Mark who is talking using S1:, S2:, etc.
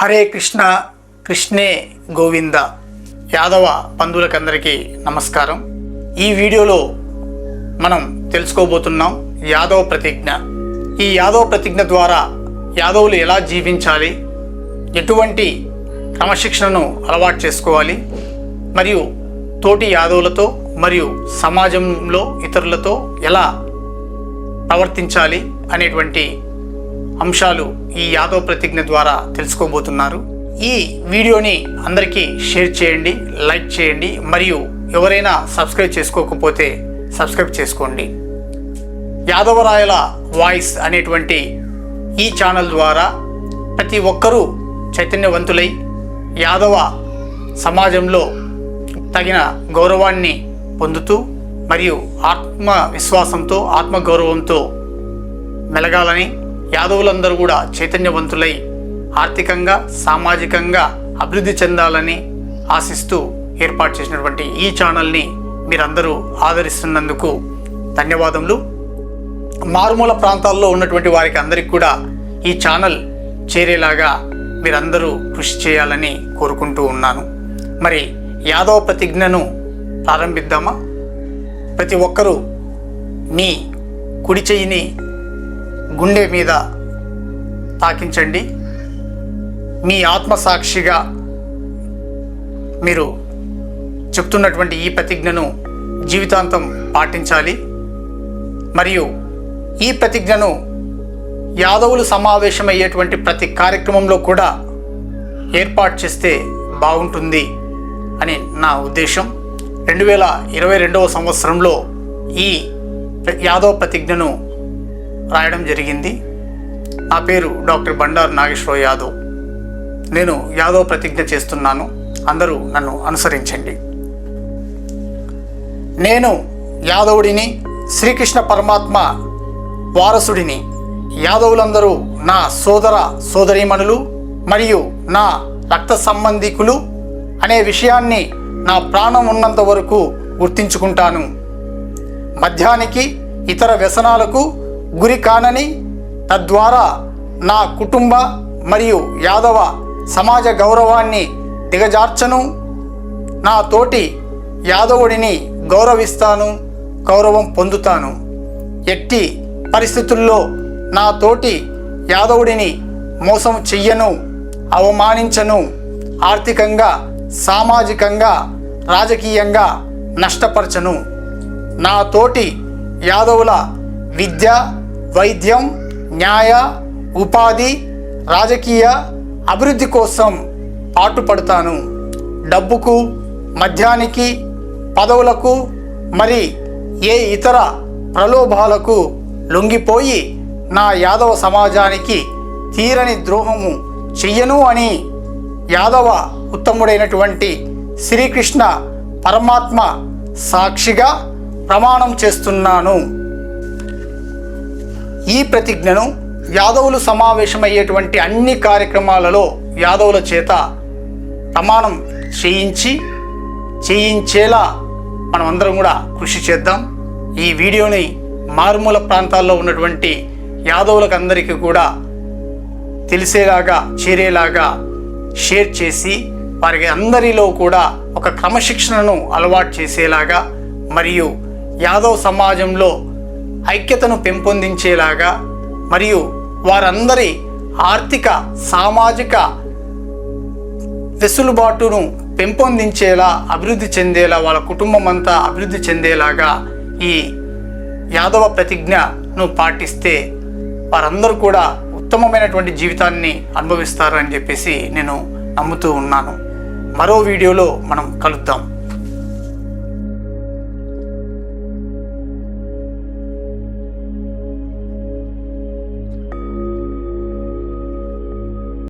S1: హరే కృష్ణ కృష్ణే గోవింద. యాదవ బంధువులకందరికీ నమస్కారం. ఈ వీడియోలో మనం తెలుసుకోబోతున్నాం యాదవ ప్రతిజ్ఞ. ఈ యాదవ ప్రతిజ్ఞ ద్వారా యాదవులు ఎలా జీవించాలి? ఎటువంటి క్రమశిక్షణను అలవాటు చేసుకోవాలి? మరియు తోటి యాదవులతో మరియు సమాజంలో ఇతరులతో ఎలా ప్రవర్తించాలి అనేటువంటి అంశాలు ఈ యాదవ్ ప్రతిజ్ఞ ద్వారా తెలుసుకోబోతున్నారు. ఈ వీడియోని అందరికీ షేర్ చేయండి లైక్ చేయండి మరియు ఎవరైనా సబ్స్క్రైబ్ చేసుకోకపోతే సబ్స్క్రైబ్ చేసుకోండి. యాదవరాయల వాయిస్ అనేటువంటి ఈ ఛానల్ ద్వారా ప్రతి ఒక్కరూ చైతన్యవంతులై యాదవ సమాజంలో తగిన గౌరవాన్ని పొందుతూ మరియు ఆత్మవిశ్వాసంతో ఆత్మగౌరవంతో మెలగాలని యాదవులందరూ కూడా చైతన్యవంతులై ఆర్థికంగా సామాజికంగా అభివృద్ధి చెందాలని ఆశిస్తూ ఏర్పాటు చేసినటువంటి ఈ ఛానల్ని మీరందరూ ఆదరిస్తున్నందుకు ధన్యవాదములు. మారుమూల ప్రాంతాల్లో ఉన్నటువంటి వారికి అందరికి కూడా ఈ ఛానల్ చేరేలాగా మీరందరూ కృషి చేయాలని కోరుకుంటూ ఉన్నాను. మరి యాదవ ప్రతిజ్ఞను ప్రారంభిద్దామా? ప్రతి ఒక్కరూ మీ కుడి చెయ్యిని గుండె మీద తాకించండి. మీ ఆత్మసాక్షిగా మీరు చెప్తున్నటువంటి ఈ ప్రతిజ్ఞను జీవితాంతం పాటించాలి. మరియు ఈ ప్రతిజ్ఞను యాదవులు సమావేశమయ్యేటువంటి ప్రతి కార్యక్రమంలో కూడా ఏర్పాటు చేస్తే బాగుంటుంది అని నా ఉద్దేశం. రెండు వేల ఇరవై రెండవ సంవత్సరంలో ఈ యాదవ ప్రతిజ్ఞను రాయడం జరిగింది. నా పేరు డాక్టర్ బండారు నాగేశ్వరరావు యాదవ్. నేను యాదవ్ ప్రతిజ్ఞ చేస్తున్నాను. అందరూ నన్ను అనుసరించండి. నేను యాదవుడిని శ్రీకృష్ణ పరమాత్మ వారసుడిని యాదవులందరూ నా సోదర సోదరీమణులు మరియు నా రక్త సంబంధికులు అనే విషయాన్ని నా ప్రాణం ఉన్నంత వరకు గుర్తించుకుంటాను. మద్యానికి ఇతర వ్యసనాలకు గురి కానని తద్వారా నా కుటుంబ మరియు యాదవ సమాజ గౌరవాన్ని దిగజార్చను. నా తోటి యాదవుడిని గౌరవిస్తాను గౌరవం పొందుతాను. ఎట్టి పరిస్థితుల్లో నా తోటి యాదవుడిని మోసం చెయ్యను అవమానించను. ఆర్థికంగా సామాజికంగా రాజకీయంగా నష్టపరచను. నా తోటి యాదవుల విద్య వైద్యం న్యాయ ఉపాధి రాజకీయ అభివృద్ధి కోసం పాటుపడతాను. డబ్బుకు మద్యానికి పదవులకు మరి ఏ ఇతర ప్రలోభాలకు లొంగిపోయి నా యాదవ సమాజానికి తీరని ద్రోహము చెయ్యను అని యాదవ ఉత్తముడైనటువంటి శ్రీకృష్ణ పరమాత్మ సాక్షిగా ప్రమాణం చేస్తున్నాను. ఈ ప్రతిజ్ఞను యాదవులు సమావేశమయ్యేటువంటి అన్ని కార్యక్రమాలలో యాదవుల చేత ప్రమాణం చేయించి చేయించేలా మనం అందరం కూడా కృషి చేద్దాం. ఈ వీడియోని మారుమూల ప్రాంతాల్లో ఉన్నటువంటి యాదవులకు అందరికీ కూడా తెలిసేలాగా చేరేలాగా షేర్ చేసి వారికి అందరిలో కూడా ఒక క్రమశిక్షణను అలవాటు చేసేలాగా మరియు యాదవ్ సమాజంలో ఐక్యతను పెంపొందించేలాగా మరియు వారందరి ఆర్థిక సామాజిక వెసులుబాటును పెంపొందించేలా అభివృద్ధి చెందేలా వాళ్ళ కుటుంబం అంతా అభివృద్ధి చెందేలాగా ఈ యాదవ ప్రతిజ్ఞను పాటిస్తే వారందరూ కూడా ఉత్తమమైనటువంటి జీవితాన్ని అనుభవిస్తారు అని చెప్పేసి నేను నమ్ముతూ ఉన్నాను. మరో వీడియోలో మనం కలుద్దాం.